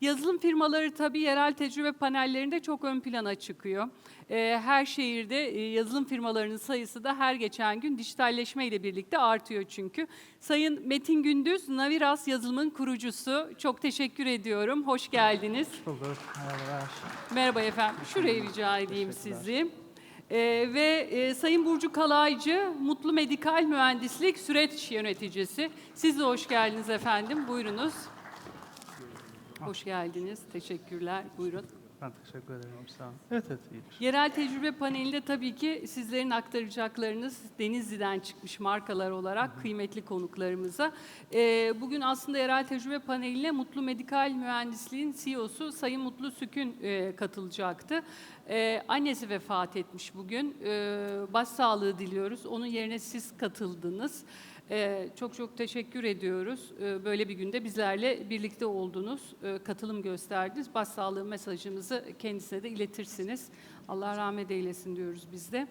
Yazılım firmaları tabii yerel tecrübe panellerinde çok ön plana çıkıyor. Ee, her şehirde e, yazılım firmalarının sayısı da her geçen gün dijitalleşme ile birlikte artıyor çünkü. Sayın Metin Gündüz, Naviras yazılımın kurucusu. Çok teşekkür ediyorum. Hoş geldiniz. Bulduk. Merhabalar. Merhaba efendim. Şuraya rica edeyim sizi. Ee, ve e, Sayın Burcu Kalaycı, Mutlu Medikal Mühendislik Süreç Yöneticisi. Siz de hoş geldiniz efendim. Buyurunuz. Hoş geldiniz. Teşekkürler. Buyurun. Ben teşekkür ederim. Sağ olun. Evet evet iyidir. Yerel tecrübe panelinde tabii ki sizlerin aktaracaklarınız Denizli'den çıkmış markalar olarak kıymetli konuklarımıza. Ee, bugün aslında yerel tecrübe paneline Mutlu Medikal Mühendisliğin CEO'su Sayın Mutlu Sükün e, katılacaktı. Ee, annesi vefat etmiş bugün. Ee, başsağlığı diliyoruz. Onun yerine siz katıldınız. Ee, çok çok teşekkür ediyoruz. Ee, böyle bir günde bizlerle birlikte oldunuz, ee, katılım gösterdiniz. Başsağlığı mesajımızı kendisine de iletirsiniz. Allah rahmet eylesin diyoruz biz de.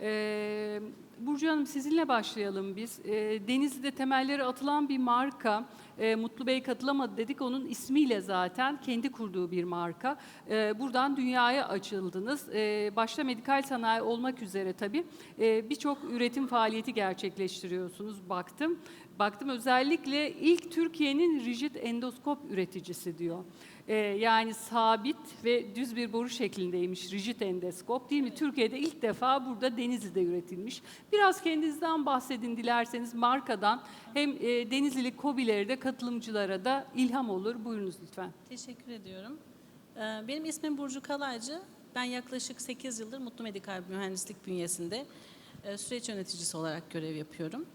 Ee, Burcu Hanım sizinle başlayalım biz. Ee, Denizli'de temelleri atılan bir marka. Ee, Mutlu Bey katılamadı dedik. Onun ismiyle zaten kendi kurduğu bir marka. Ee, buradan dünyaya açıldınız. Ee, başta medikal sanayi olmak üzere tabii e, birçok üretim faaliyeti gerçekleştiriyorsunuz baktım. Baktım özellikle ilk Türkiye'nin rigid endoskop üreticisi diyor. Ee, yani sabit ve düz bir boru şeklindeymiş rigid endoskop değil mi? Türkiye'de ilk defa burada Denizli'de üretilmiş. Biraz kendinizden bahsedin dilerseniz markadan hem e, Denizli'li KOBİ'lere de katılımcılara da ilham olur. Buyurunuz lütfen. Teşekkür ediyorum. Ee, Benim ismim Burcu Kalaycı. Ben yaklaşık 8 yıldır Mutlu Medikal Mühendislik bünyesinde e, süreç yöneticisi olarak görev yapıyorum.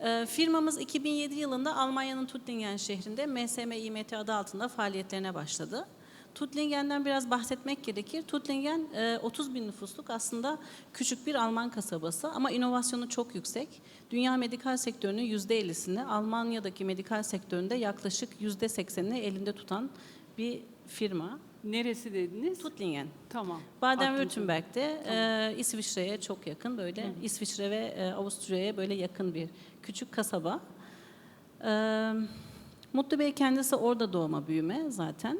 Ee, Firmamız 2007 yılında Almanya'nın Tuttlingen şehrinde MSM İMT adı altında faaliyetlerine başladı. Tuttlingen'den biraz bahsetmek gerekir. Tuttlingen e, 30 bin nüfusluk aslında küçük bir Alman kasabası ama inovasyonu çok yüksek. Dünya medikal sektörünün %50'sini Almanya'daki medikal sektöründe yaklaşık %80'ini elinde tutan bir firma. Neresi dediniz? Tuttlingen. Tamam. Baden-Württemberg'de e, İsviçre'ye çok yakın böyle İsviçre ve e, Avusturya'ya böyle yakın bir küçük kasaba. E, Mutlu Bey kendisi orada doğma büyüme zaten.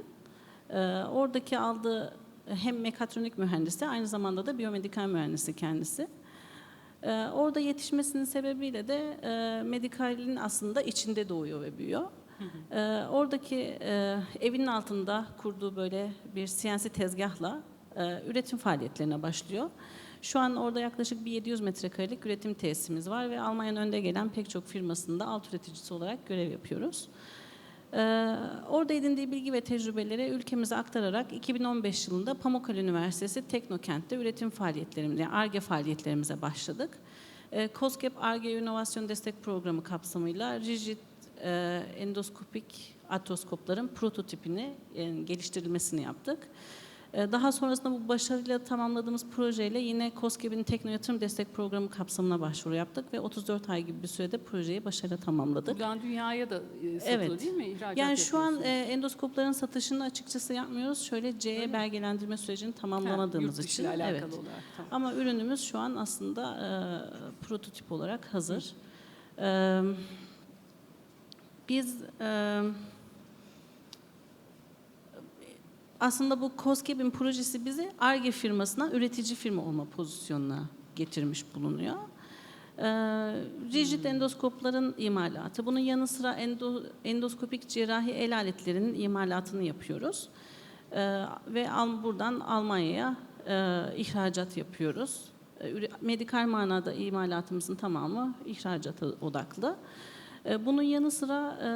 E, oradaki aldığı hem mekatronik mühendisi aynı zamanda da biyomedikal mühendisi kendisi. E, orada yetişmesinin sebebiyle de e, medikalin aslında içinde doğuyor ve büyüyor. Ee, oradaki e, evinin altında kurduğu böyle bir CNC tezgahla e, üretim faaliyetlerine başlıyor. Şu an orada yaklaşık bir 700 metrekarelik üretim tesisimiz var ve Almanya'nın önde gelen pek çok firmasında alt üreticisi olarak görev yapıyoruz. Ee, orada edindiği bilgi ve tecrübeleri ülkemize aktararak 2015 yılında Pamukkale Üniversitesi Teknokent'te üretim faaliyetlerimize, yani ARGE faaliyetlerimize başladık. Ee, COSGAP ARGE İnovasyon Destek Programı kapsamıyla rigid e, endoskopik atroskopların prototipini e, geliştirilmesini yaptık. E, Daha sonrasında bu başarıyla tamamladığımız projeyle yine COSGAP'in Tekno Yatırım Destek Programı kapsamına başvuru yaptık ve 34 ay gibi bir sürede projeyi başarıyla tamamladık. Buradan dünyaya da e, satılıyor Evet. değil mi? İhracat Yani şu an e, endoskopların satışını açıkçası yapmıyoruz. Şöyle CE belgelendirme sürecini Ha, tamamlamadığımız yurt için. Evet. olarak. Tamam. Ama ürünümüz şu an aslında e, prototip olarak hazır. E, biz e, aslında bu COSGAP'in projesi bizi ARGE firmasına üretici firma olma pozisyonuna getirmiş bulunuyor. E, rigid endoskopların imalatı, bunun yanı sıra endo, endoskopik cerrahi el aletlerinin imalatını yapıyoruz. E, ve al, buradan Almanya'ya e, ihracat yapıyoruz. E, medikal manada imalatımızın tamamı ihracata odaklı. E, bunun yanı sıra e,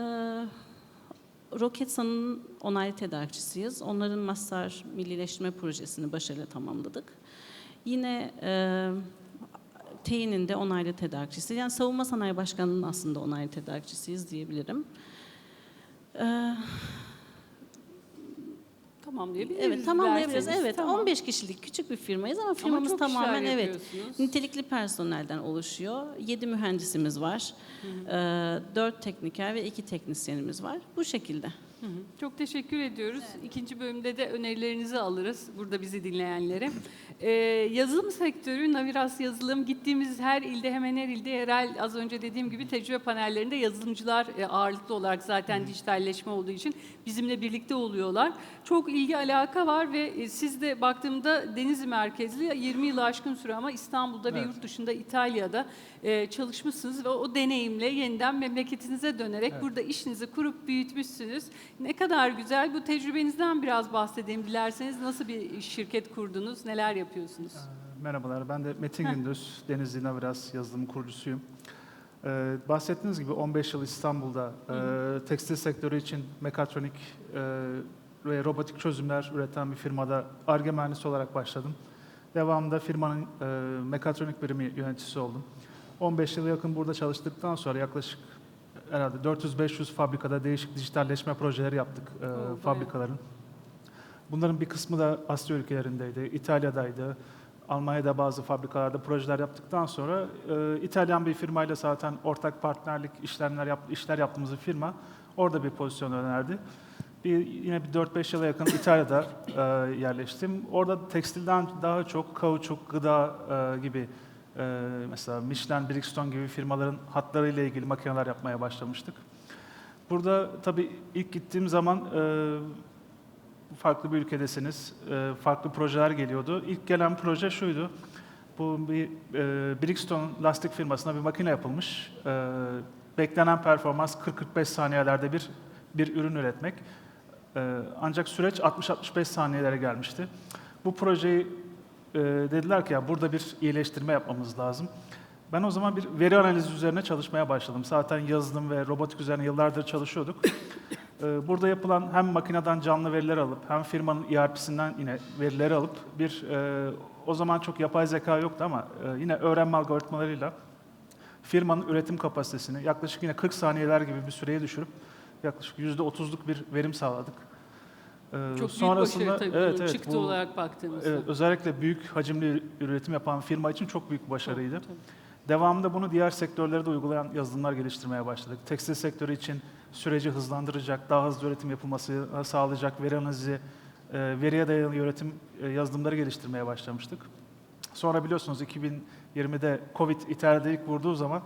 Roketsan'ın onaylı tedarikçisiyiz. Onların Mazhar Millileştirme Projesi'ni başarıyla tamamladık. Yine e, TEİ'nin de onaylı tedarikçisi. Yani Savunma Sanayi Başkanı'nın aslında onaylı tedarikçisiyiz diyebilirim. E, Tamamlayabiliriz. Evet tamamlayabiliriz. Evet Tamam. 15 kişilik küçük bir firmayız ama firmamız işler tamamen evet nitelikli personelden oluşuyor. 7 mühendisimiz var. 4 tekniker ve 2 teknisyenimiz var. Bu şekilde. Hı hı. Çok teşekkür ediyoruz. İkinci bölümde de önerilerinizi alırız burada bizi dinleyenlere. Ee, yazılım sektörü, Naviras yazılım gittiğimiz her ilde hemen her ilde yerel az önce dediğim gibi tecrübe panellerinde yazılımcılar e, ağırlıklı olarak zaten dijitalleşme olduğu için bizimle birlikte oluyorlar. Çok ilgi alaka var ve e, siz de baktığımda Denizli merkezli 20 yılı aşkın süre ama İstanbul'da ve Evet. yurt dışında İtalya'da e, çalışmışsınız ve o deneyimle yeniden memleketinize dönerek Evet. burada işinizi kurup büyütmüşsünüz. Ne kadar güzel. Bu tecrübenizden biraz bahsedeyim dilerseniz. Nasıl bir şirket kurdunuz? Neler yapıyorsunuz? Ee, Merhabalar, ben de Metin Gündüz, Denizli Naviras yazılım kurucusuyum. Ee, bahsettiğiniz gibi 15 yıl İstanbul'da e, tekstil sektörü için mekatronik e, ve robotik çözümler üreten bir firmada ARGE mühendisi olarak başladım. Devamında firmanın e, mekatronik birimi yöneticisi oldum. 15 yıla yakın burada çalıştıktan sonra yaklaşık herhalde 400-500 fabrikada değişik dijitalleşme projeleri yaptık e, bayağı. fabrikaların. Bunların bir kısmı da Asya ülkelerindeydi, İtalya'daydı. Almanya'da bazı fabrikalarda projeler yaptıktan sonra e, İtalyan bir firmayla zaten ortak partnerlik işlemler yap, işler yaptığımız bir firma orada bir pozisyon önerdi. Bir, yine bir 4-5 yıla yakın İtalya'da e, yerleştim. Orada tekstilden daha çok kauçuk, gıda e, gibi e, mesela Michelin, Bridgestone gibi firmaların hatlarıyla ilgili makineler yapmaya başlamıştık. Burada tabii ilk gittiğim zaman e, farklı bir ülkedesiniz, e, farklı projeler geliyordu. İlk gelen proje şuydu, bu bir e, Bridgestone lastik firmasına bir makine yapılmış. E, beklenen performans 40-45 saniyelerde bir bir ürün üretmek. E, ancak süreç 60-65 saniyelere gelmişti. Bu projeyi e, dediler ki ya burada bir iyileştirme yapmamız lazım. Ben o zaman bir veri analizi üzerine çalışmaya başladım. Zaten yazılım ve robotik üzerine yıllardır çalışıyorduk. Ee, Burada yapılan hem makineden canlı veriler alıp hem firmanın ERP'sinden yine verileri alıp bir e, o zaman çok yapay zeka yoktu ama e, yine öğrenme algoritmalarıyla firmanın üretim kapasitesini yaklaşık yine 40 saniyeler gibi bir süreye düşürüp yaklaşık %30'luk bir verim sağladık. Ee, Çok büyük başarı tabii evet, bunun evet, çıktı bu- olarak baktığımızda. Evet, özellikle büyük hacimli üretim yapan firma için çok büyük başarıydı. Tabii. Devamında bunu diğer sektörlere de uygulayan yazılımlar geliştirmeye başladık. Tekstil sektörü için süreci hızlandıracak, daha hızlı üretim yapılması sağlayacak veri analizi, e, veriye dayalı yönetim e, yazılımları geliştirmeye başlamıştık. Sonra biliyorsunuz 2020'de Covid ilk vurduğu zaman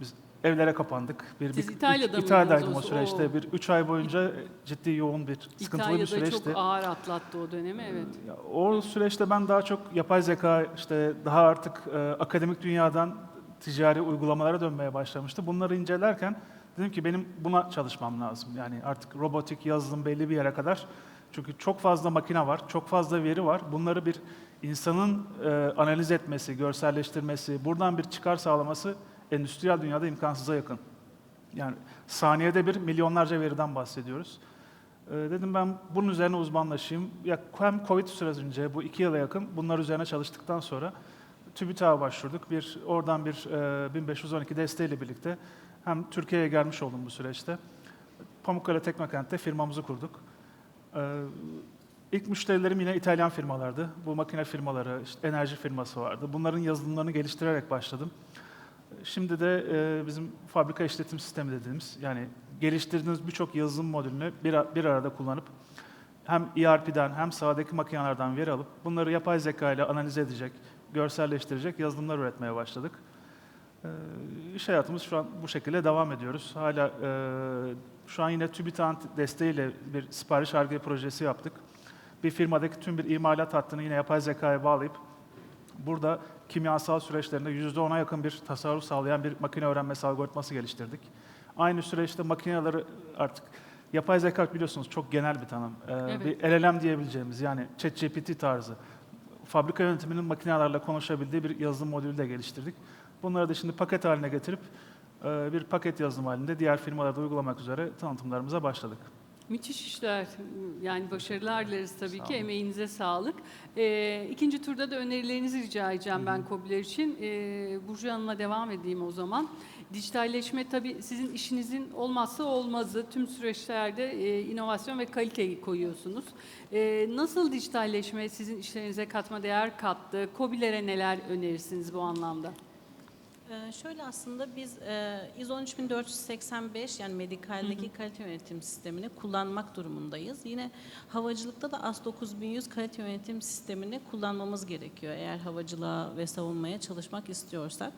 biz evlere kapandık. Bir, Siz bir- İtalya'da üç- İtalya'daydım o süreçte. o- Bir 3 ay boyunca ciddi yoğun bir sıkıntılı bir İtalya'da süreçti. çok ağır atlattı o dönemi evet. Ya, O süreçte ben daha çok yapay zeka, işte daha artık e, akademik dünyadan ticari uygulamalara dönmeye başlamıştı. Bunları incelerken dedim ki benim buna çalışmam lazım. Yani artık robotik yazılım belli bir yere kadar. Çünkü çok fazla makine var, çok fazla veri var. Bunları bir insanın e, analiz etmesi, görselleştirmesi, buradan bir çıkar sağlaması endüstriyel dünyada imkansıza yakın. Yani saniyede bir milyonlarca veriden bahsediyoruz. Ee, dedim ben bunun üzerine uzmanlaşayım. Ya hem Covid sürecince bu iki yıla yakın bunlar üzerine çalıştıktan sonra TÜBİTAK'a başvurduk. Bir oradan bir e, 1512 desteğiyle birlikte hem Türkiye'ye gelmiş oldum bu süreçte. Pamukkale Teknokent'te firmamızı kurduk. Ee, ilk müşterilerim yine İtalyan firmalardı. Bu makine firmaları, işte enerji firması vardı. Bunların yazılımlarını geliştirerek başladım. Şimdi de e, bizim fabrika işletim sistemi dediğimiz yani geliştirdiğiniz birçok yazılım modülünü bir, arada kullanıp hem ERP'den hem sahadaki makinelerden veri alıp bunları yapay zeka ile analiz edecek, görselleştirecek yazılımlar üretmeye başladık. E, iş hayatımız şu an bu şekilde devam ediyoruz. Hala e, şu an yine TÜBİTAK'ın desteğiyle bir sipariş arge projesi yaptık. Bir firmadaki tüm bir imalat hattını yine yapay zekaya bağlayıp Burada kimyasal süreçlerinde %10'a yakın bir tasarruf sağlayan bir makine öğrenmesi algoritması geliştirdik. Aynı süreçte makineleri artık yapay zeka biliyorsunuz çok genel bir tanım. Ee, Evet. Bir LLM diyebileceğimiz yani ChatGPT tarzı fabrika yönetiminin makinelerle konuşabildiği bir yazılım modülü de geliştirdik. Bunları da şimdi paket haline getirip e, bir paket yazılım halinde diğer firmalarda uygulamak üzere tanıtımlarımıza başladık. Müthiş işler. Yani başarılar dileriz tabii Sağ ki. olun. Emeğinize sağlık. Ee, ikinci turda da önerilerinizi rica edeceğim ben KOBİ'ler için. Ee, Burcu Hanım'la devam edeyim o zaman. Dijitalleşme tabii sizin işinizin olmazsa olmazı. Tüm süreçlerde e, inovasyon ve kaliteyi koyuyorsunuz. E, nasıl dijitalleşme sizin işlerinize katma değer kattı? COBİ'lere neler önerirsiniz bu anlamda? Ee, şöyle aslında biz e, ISO 13485 yani medikaldeki kalite yönetim sistemini kullanmak durumundayız. Yine havacılıkta da AS 9100 kalite yönetim sistemini kullanmamız gerekiyor eğer havacılığa ve savunmaya çalışmak istiyorsak.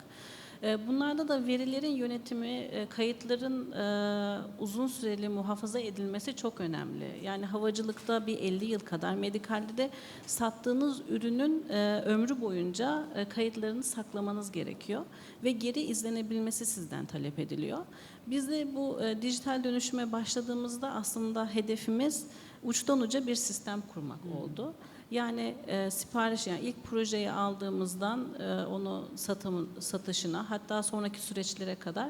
E, Bunlarda da verilerin yönetimi, e, kayıtların e, uzun süreli muhafaza edilmesi çok önemli. Yani havacılıkta bir 50 yıl kadar, medikalde de sattığınız ürünün e, ömrü boyunca kayıtlarını saklamanız gerekiyor ve geri izlenebilmesi sizden talep ediliyor. Biz de bu dijital dönüşüme başladığımızda aslında hedefimiz uçtan uca bir sistem kurmak oldu. Yani e, sipariş yani ilk projeyi aldığımızdan e, onu satımın satışına hatta sonraki süreçlere kadar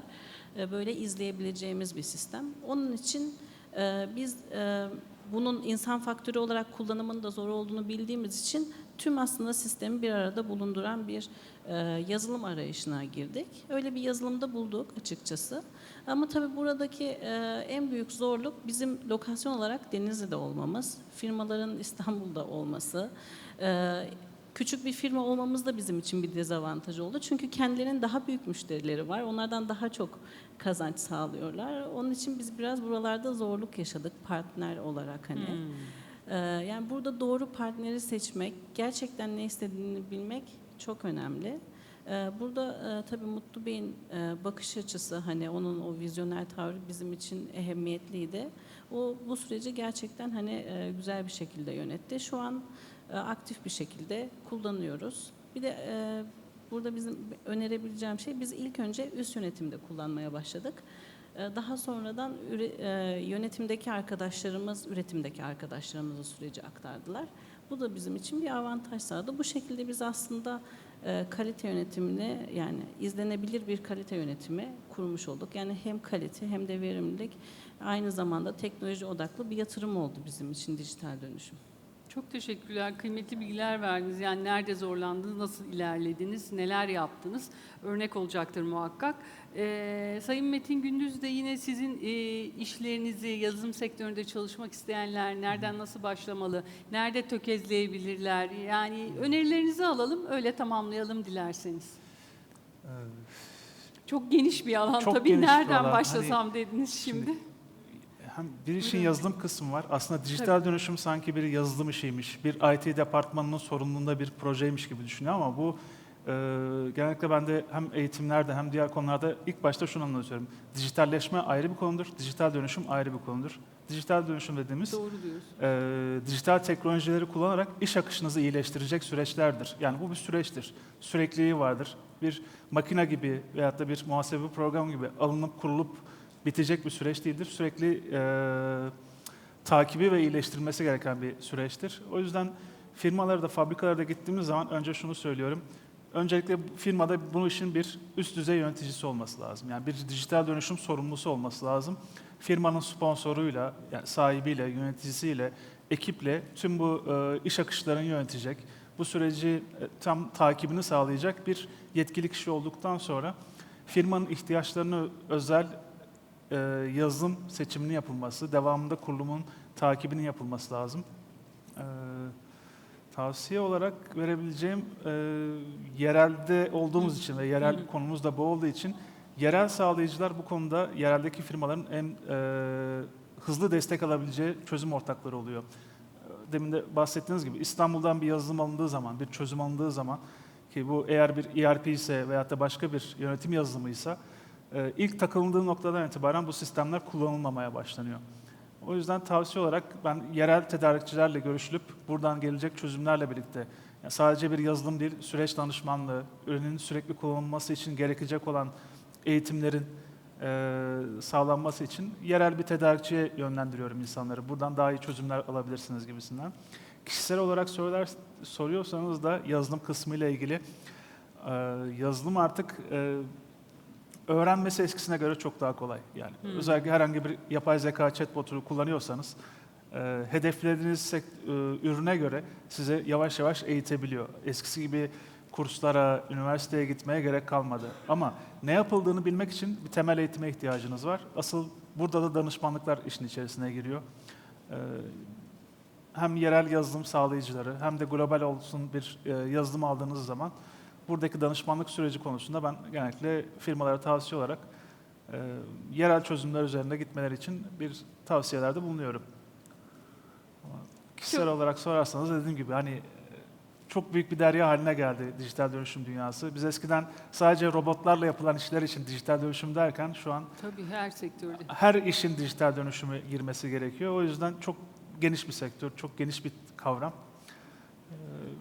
e, böyle izleyebileceğimiz bir sistem. Onun için e, biz e, bunun insan faktörü olarak kullanımının da zor olduğunu bildiğimiz için tüm aslında sistemi bir arada bulunduran bir e, yazılım arayışına girdik. Öyle bir yazılımda bulduk açıkçası. Ama tabii buradaki e, en büyük zorluk bizim lokasyon olarak Denizli'de olmamız, firmaların İstanbul'da olması. E, küçük bir firma olmamız da bizim için bir dezavantaj oldu. Çünkü kendilerinin daha büyük müşterileri var. Onlardan daha çok kazanç sağlıyorlar. Onun için biz biraz buralarda zorluk yaşadık partner olarak hani. Ee, yani burada doğru partneri seçmek, gerçekten ne istediğini bilmek çok önemli. Ee, burada e, tabii Mutlu Bey'in e, bakış açısı, hani onun o vizyoner tavrı bizim için ehemmiyetliydi. O bu süreci gerçekten hani e, güzel bir şekilde yönetti. Şu an aktif bir şekilde kullanıyoruz. Bir de burada bizim önerebileceğim şey biz ilk önce üst yönetimde kullanmaya başladık. Daha sonradan yönetimdeki arkadaşlarımız, üretimdeki arkadaşlarımıza süreci aktardılar. Bu da bizim için bir avantaj sağladı. Bu şekilde biz aslında kalite yönetimini yani izlenebilir bir kalite yönetimi kurmuş olduk. Yani hem kalite hem de verimlilik aynı zamanda teknoloji odaklı bir yatırım oldu bizim için dijital dönüşüm. Çok teşekkürler. Kıymetli bilgiler verdiniz. Yani nerede zorlandınız, nasıl ilerlediniz, neler yaptınız? Örnek olacaktır muhakkak. Ee, Sayın Metin Gündüz de yine sizin e, işlerinizi, yazılım sektöründe çalışmak isteyenler nereden nasıl başlamalı, nerede tökezleyebilirler? Yani önerilerinizi alalım, öyle tamamlayalım dilerseniz. Çok geniş bir alan Çok tabii. Nereden alan. başlasam dediniz şimdi. Hem bir işin Buyurun. yazılım kısmı var. Aslında dijital dönüşüm sanki bir yazılım işiymiş. Bir IT departmanının sorumluluğunda bir projeymiş gibi düşünüyor ama bu e, genellikle ben de hem eğitimlerde hem diğer konularda ilk başta şunu anlatıyorum. Dijitalleşme ayrı bir konudur, dijital dönüşüm ayrı bir konudur. Dijital dönüşüm dediğimiz Doğru diyorsun. e, dijital teknolojileri kullanarak iş akışınızı iyileştirecek süreçlerdir. Yani bu bir süreçtir. Sürekliliği vardır. Bir makine gibi veyahut da bir muhasebe programı gibi alınıp kurulup bitecek bir süreç değildir. Sürekli e, takibi ve iyileştirilmesi gereken bir süreçtir. O yüzden firmalara da fabrikalara da gittiğimiz zaman önce şunu söylüyorum. Öncelikle firmada bu işin bir üst düzey yöneticisi olması lazım. Yani bir dijital dönüşüm sorumlusu olması lazım. Firmanın sponsoruyla, yani sahibiyle, yöneticisiyle, ekiple tüm bu e, iş akışlarını yönetecek, bu süreci e, tam takibini sağlayacak bir yetkili kişi olduktan sonra firmanın ihtiyaçlarını özel e, yazılım seçiminin yapılması, devamında kurulumun takibinin yapılması lazım. E, tavsiye olarak verebileceğim e, yerelde olduğumuz için ve yerel konumuz da bu olduğu için yerel sağlayıcılar bu konuda yereldeki firmaların en e, hızlı destek alabileceği çözüm ortakları oluyor. Demin de bahsettiğiniz gibi İstanbul'dan bir yazılım alındığı zaman, bir çözüm alındığı zaman ki bu eğer bir ERP ise veyahut da başka bir yönetim yazılımıysa e, ilk takıldığı noktadan itibaren bu sistemler kullanılmamaya başlanıyor. O yüzden tavsiye olarak ben yerel tedarikçilerle görüşülüp buradan gelecek çözümlerle birlikte yani sadece bir yazılım değil, süreç danışmanlığı, ürünün sürekli kullanılması için gerekecek olan eğitimlerin e, sağlanması için yerel bir tedarikçiye yönlendiriyorum insanları. Buradan daha iyi çözümler alabilirsiniz gibisinden. Kişisel olarak söyler, soruyorsanız da yazılım kısmı ile ilgili e, yazılım artık e, öğrenmesi eskisine göre çok daha kolay. Yani özellikle herhangi bir yapay zeka chatbot'u kullanıyorsanız e, hedeflediğiniz e, ürüne göre size yavaş yavaş eğitebiliyor. Eskisi gibi kurslara, üniversiteye gitmeye gerek kalmadı. Ama ne yapıldığını bilmek için bir temel eğitime ihtiyacınız var. Asıl burada da danışmanlıklar işin içerisine giriyor. Ee, hem yerel yazılım sağlayıcıları hem de global olsun bir e, yazılım aldığınız zaman buradaki danışmanlık süreci konusunda ben genellikle firmalara tavsiye olarak e, yerel çözümler üzerinde gitmeleri için bir tavsiyelerde bulunuyorum. Ama Kişisel olarak sorarsanız dediğim gibi hani e, çok büyük bir derya haline geldi dijital dönüşüm dünyası. Biz eskiden sadece robotlarla yapılan işler için dijital dönüşüm derken şu an Tabii her sektörde. her işin dijital dönüşümü girmesi gerekiyor. O yüzden çok geniş bir sektör, çok geniş bir kavram. Ee,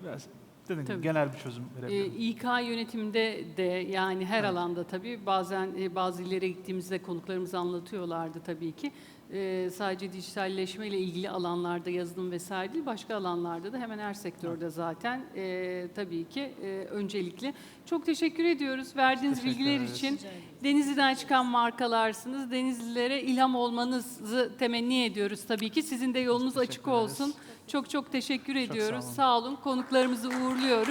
Biraz dediğim gibi Tabii. genel bir çözüm verebilirim. İK yönetimde de yani her Evet. alanda tabii bazen e, bazı illere gittiğimizde konuklarımız anlatıyorlardı tabii ki. Ee, sadece dijitalleşme ile ilgili alanlarda yazılım vesaire değil başka alanlarda da hemen her sektörde zaten e, tabii ki e, öncelikli. Çok teşekkür ediyoruz verdiğiniz Teşekkür bilgiler ederiz. için. Denizli'den çıkan markalarsınız. Denizlilere ilham olmanızı temenni ediyoruz tabii ki. Sizin de yolunuz Teşekkür açık ederiz. olsun. Çok çok teşekkür ediyoruz. sağ olun. Sağ olun. Konuklarımızı uğurluyoruz.